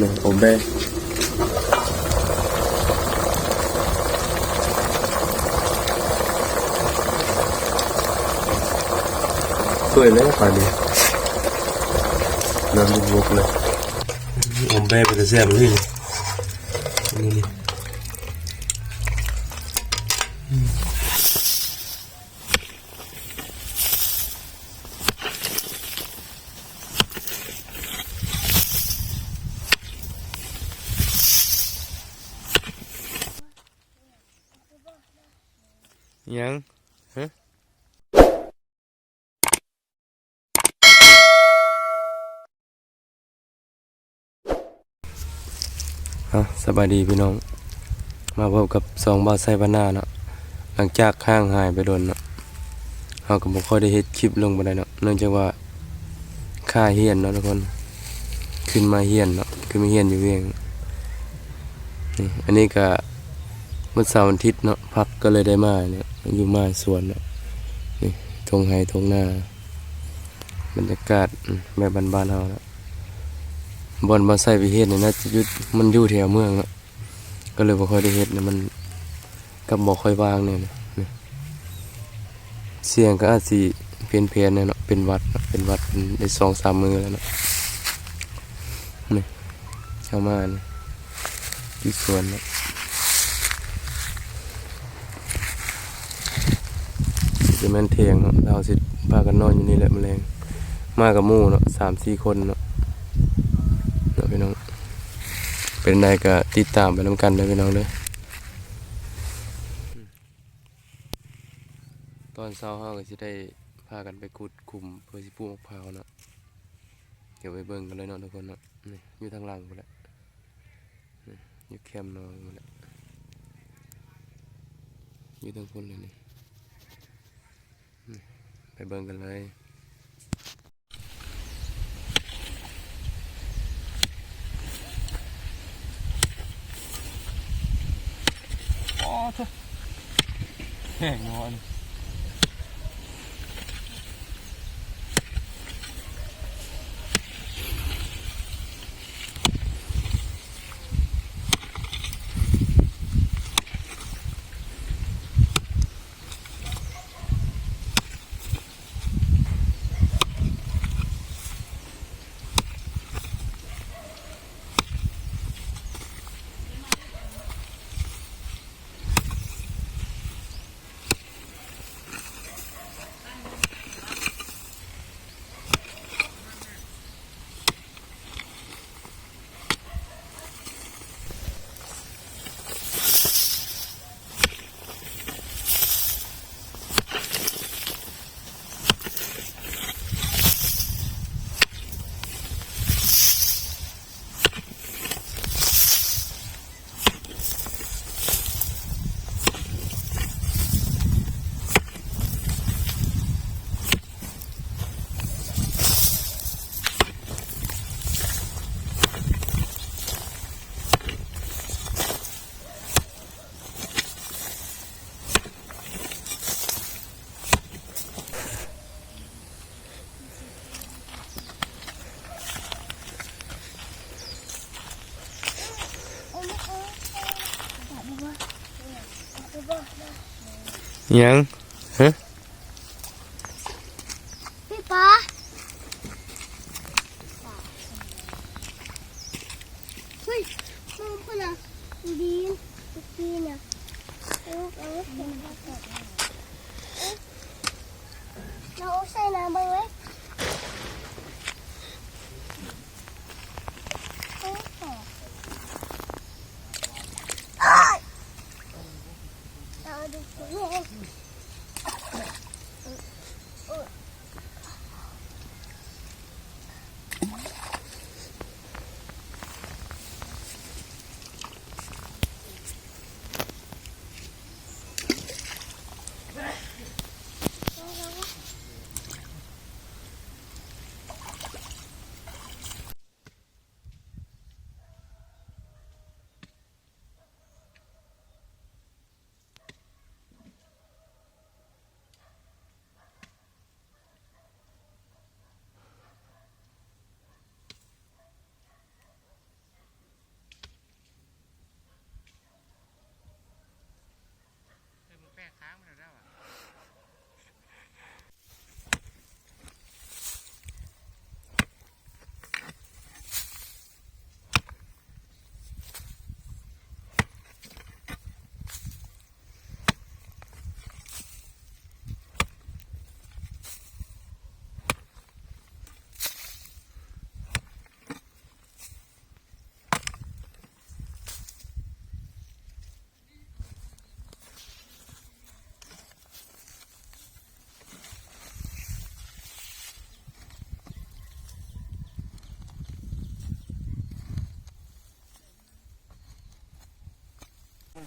นี่โอเบ้สวยเลยป่านนี้น้ำบ ยังฮะสบายดีพี่น้อง มาพบกับสองบาไซบานาเนาะหลังจากข้างหายไปโดนเนาะเราก็บ่ค่อยได้เฮ็ดคลิปลงไปได้เนาะเนื่องจากว่าค่าเฮียนเนาะทุกคน ขึ้นมาเฮียนเนาะขึ้นมาเฮียนอยู่เวียงนี่อันนี้ก็ เมื่อเสาร์อาทิตย์เนาะพักก็เลยได้มาเนี่ยอยู่มาสวนเนาะนี่ทงไฮทงหน้า บรรยากาศอืมแบบบ้านๆเฮาเนาะบอนบ่ใส่ไปเฮ็ดเนี่ยนะจะยู่มันอยู่แถวเมืองเนาะก็เลยบ่ค่อยได้เฮ็ดเนี่ยมันกับบ่ค่อยวางเนี่ยนะนี่เสียงก็อาจสิเพี้ยนเพียนเนี่ยเนาะเป็นวัดเป็นวัดเป็นได้สองสามมือแล้วเนาะนี่เข้ามานี่ที่สวนเนาะ จะแม่นเทียงเนาะเราสิพากันนอนอยู่นี่แหละแมลงมากับหมู่เนาะสามสี่คนเนาะเนาะพี่น้อง เป็นนายก็ติดตามไปน้ำกันเลยพี่น้องเลยตอนเช้าเฮาก็สิได้พากันไปกุดคุมเพื่อสิปลูกมะพร้าวเนาะเดี๋ยวไปเบิ่งกันเลยเนาะทุกคนเนาะนี่อยู่ทางหลังพุ่นและนี่อยู่แคมป์นาะพุ่นแหละอยู่ทางพุ่นเลยนี่ ไปเบิ่งกันเลยอ๋อเถอะแห้งนอน ยัง พี่ป๊าเฮ้ยมองคนอะดีดีนะเอาเอาเราใส่น้ำไปไว้เอาดูสิ เ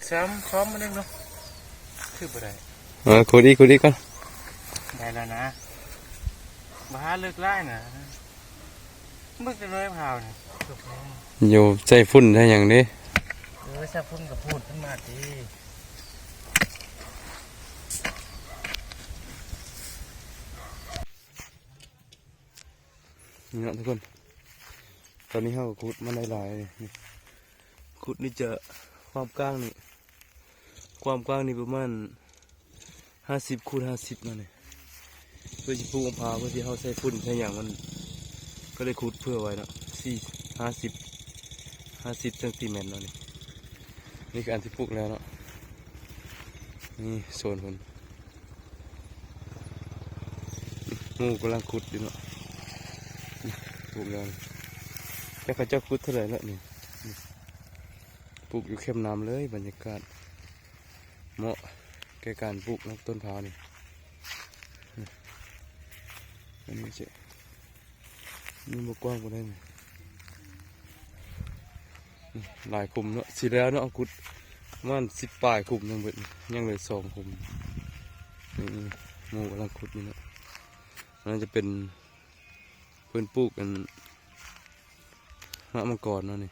ซ้ำซ้อมมาเล่นเนาะคือบ่ได้เออขุดอีกขุดอีกก่อนได้แล้วนะมาหาเลิกไล่นะมึกจะเลยพาวเนี่ยจบแล้วอยู่ใจฝุ่นได้อย่างนี้เออชาพุ่นกับพูดขึ้นมาดีนี่เนาะทุกคน ตอนนี้เขาก็ขุดมันหลายๆเลยนี่ขุดนี่จะ ความกว้างนี่ ความกว้างนี่ประมาณห้าสิบคูณห้าสิบนั่นเลยเพื่อจะปลูกมะพร้าวเพื่อที่เขาใส่ฝุ่นใส่อย่างมัน ก็เลยขุดเพื่อไว้เนาะสี่ห้าสิบห้าสิบเซนติเมตรเนาะนี่นี่คืออันที่ปลูกแล้วเนาะนี่โซนคนหมูกำลังขุดอยู่เนาะปลูกแล้วแต่เขาเจ้าขุดเท่าไหร่แล้วนี่นี่ ปลูกอยู่เข้มน้ำเลยบรรยากาศ เหมาะแก่การปลูกนะต้นพร้าวนี่นี่อันนี้เจ๊นี่มากว้างกว่าได้ไหมนี่หลายคุมเนาะสิแล้วเนาะกุดมันสิบปลายคุมยังเบิดยังเหลือสองคุมนี่หมูกำลังขุดนี่เนาะน่าจะเป็นเพื่อนปลูกกันมะมังกรเนาะนี่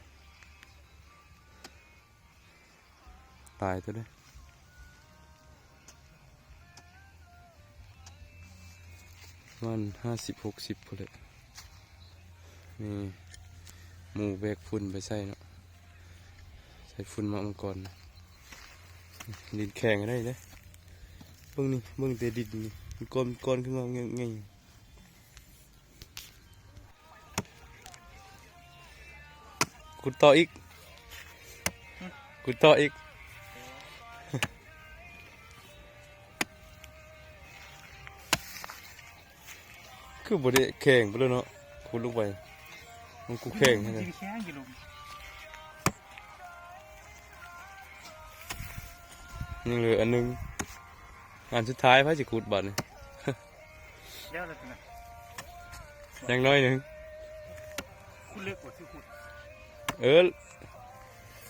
ตายตัวได้อประมันห้าสิบหกสิบพอเลยนี่หมูแบกฝุ่นไปใส่เนาะใส่ฝุ่นมามังกรดินแข็งได้เลยเบิ่งนี่เบิ่งแต่ดินมันก้อนก้อนขึ้นมาไงไงขุดต่ออีกขุดต่ออีก คือบไดแข็งไปเลยเนาะขุดลงไปมันกูแข็งให้เลยแข็งอยู่ลุงยังเหลืออันหนึงอันสุดท้ายพระจะขุดบัตรนี่เดี๋ยวเราจะนะยังน้อยหนึ่งคุณเลือกกว่าที่คุณเออ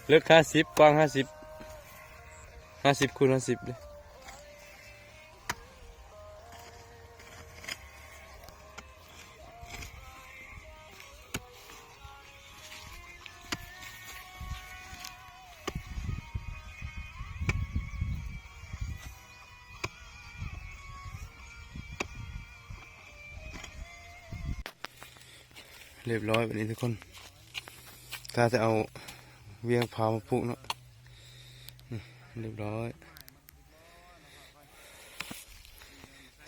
เลือกห้าสิบกว้างห้าสิบห้าสิบคูณห้าสิบเลย เรียบร้อยแบบนี้ทุกคน ถ้าจะเอาเวียงพามาปลูกเนาะนี่เรียบร้อย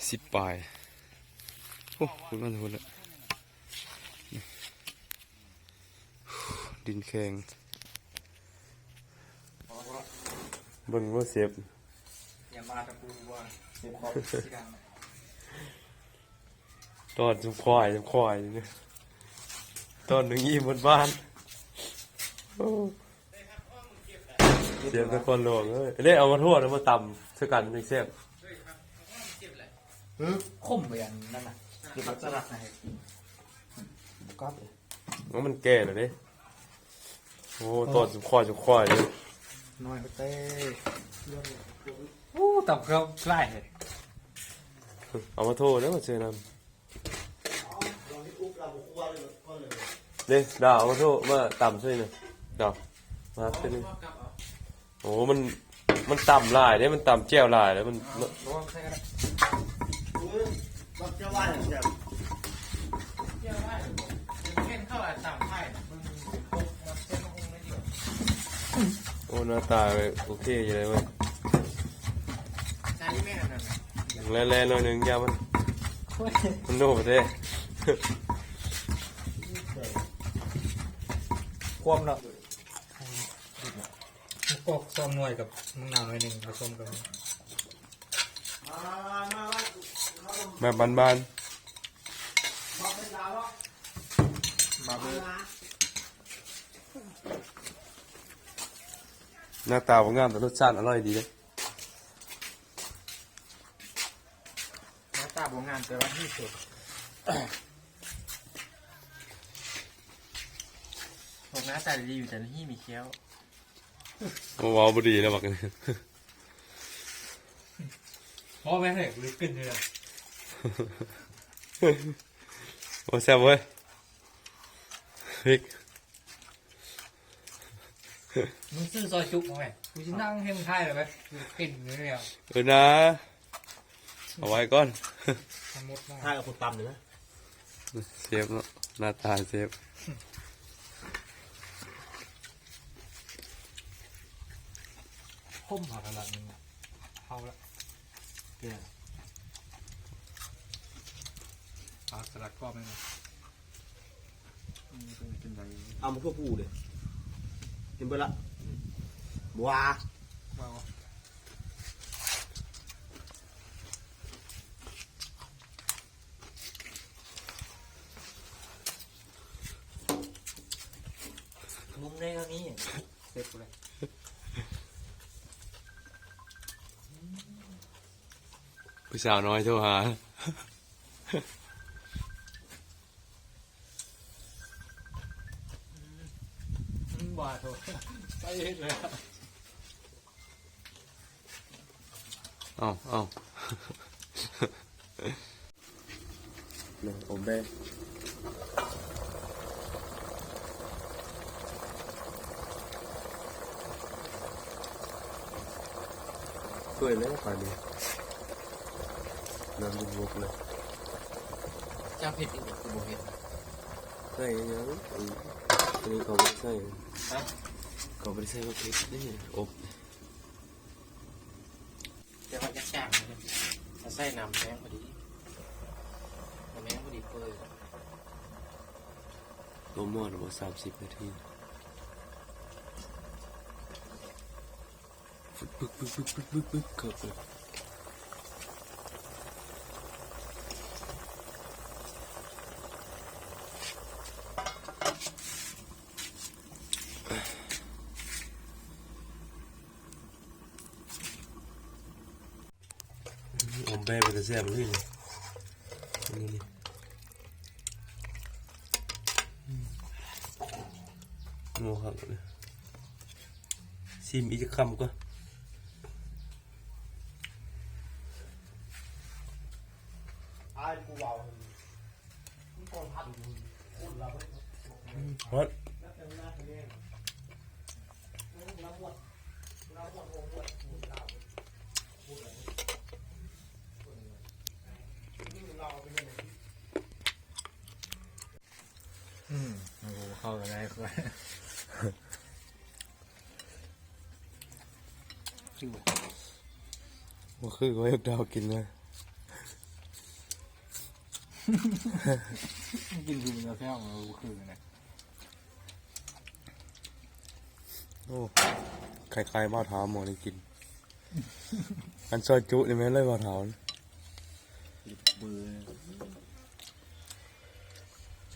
สิบปลายโอ้คุณมันทุนละนี่ดินแข็งเบิ่งว่าเสียบอย่ามาตะปูว่าเสียบคอที่ดังตอนจุควายจุควายนี่ ตอนหนึ่งยี่บนบ้านโอ้เสียบตะกอนหลวงเอ้ยเล่เอามาทั่วแล้วมาตำเท่ากันไม่เสียบคมไปอันนั่นน่ะคือพักสลัดนะก็ว่ามันแก่เลยเด้โอ้ตอนจุควายจุควายเลยน้อยก็เต้โอ้ตับเขาใกล้เลยเอามาโทษแล้วมาเชิญนำ เด้ดาวเอามาโทษมาต่ำช่วยหน่อยดาวมาช่วยหน่อยโอ้มันมันต่ำลายเด้มันต่ำแจ้วลายแล้วมันระวังใส่กันมันจะว่าย่างเดียวเที่ยวได้เล่นเข้างโอ้หน้าตาโอเคอยู่เลยเว้ยแม่นั่นน่ะแล่ๆหน่อยหนึ่งยามันมันโดดเด้ ความเนาะปอกซ้อมหน่วยกับมะนาวหน่อยหนึ่งผสมกันแบบบานมาเบอร์ๆหน้าตาบ่งามแต่รสชาติอร่อยดีเลยหน้าตาบวงงานแต่ว่าที่สุด ผมหน้าตาดีอยู่แต่ที่มีเคี้ยวบ่เว้าบ่ดีแล้วบักนี่พ่อแม่เด็กลึกขึ้นเลยโอ้แซ่บเว้ยพริกมึงซื้อซอยจุกมาไหมกูจะนั่งให้มึงทายเลยไหมกลิ่นเลยเนี่ยเออนะเอาไว้ก่อนมันมดมาก ถ้ากับคนตำเลยนะเซฟเนาะหน้าตาเซฟ คมหาขนาดนึงอะเอาละเกลือเอาสลัดก็ไม่มาเอามาพวกกูเลยกินไปละว้าว้าวมุมได้เท่านี้เสร็จเลย ผู้สาวน้อยโทรหาว้าโถไปเห็นเลยเอ้าเอ้าเนี่ยโอเบ้ช่วยเลยป่านนี้ น้ำบุบๆเลยเจ้าเผ็ดอีกคือโบเผ็ดใส่ยังอันนี้เขาไม่ใส่เขาไม่ได้ใส่ว่าพริกนี่อบแต่ว่าจะจ้างเลยมาใส่น้ำแมงพอดีน้ำแมงพอดีเปื่อยลมมอดว่าสามสิบนาทีปึ๊กปึ๊กปึ๊กปึ๊กปึ๊กปึ๊กปึ๊กเข้าไป ผม แม่เป็นกระแสมันเลยนี่นี่โง่ครับเลยซิมอีกจะคำก็ ไอ้กูว้าวมึงกองทัพคุณเรา ฮอต อืมโอ้โหเข้ากันได้ครับชื่อว่าว่าคือก็ให้ดาวกินเลยกินคือมันจะแค่เอาคือไงโอ้คล้ายๆบ้าเท้าหมอได้กิน อันซอยจุนี่แม่นเลยบ้าเท้านี่เบื่อ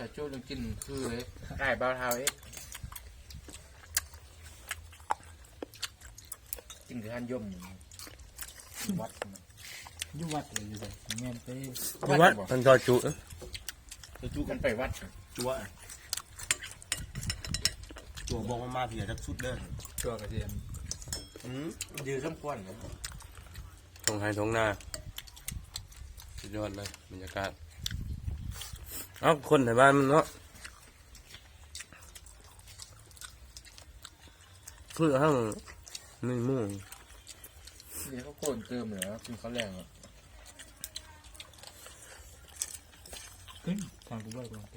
ชาจูต้องกินคือเลยได้เบาเท้าเอ๊ะกินคือฮันยมวัดยุวัดเลยอยู่เลยเงี้ยไปที่วัดอันซอยจุเอ้ยจะจุกักันนไปวัดจัวจัวบอกว่ามาเพียจักสุดเด้อชัวกระเทียมอืมยืดสมควรเลยตรงไฮตรงหน้าสุดยอดเลยบรรยากาศ เอาคนในบ้านมันเนาะเพื่อห้างนี่หมู่นี่เขาโคนเติมเหรอกินข้าวแรงอะขึ้นทางกูว่ากูลองไป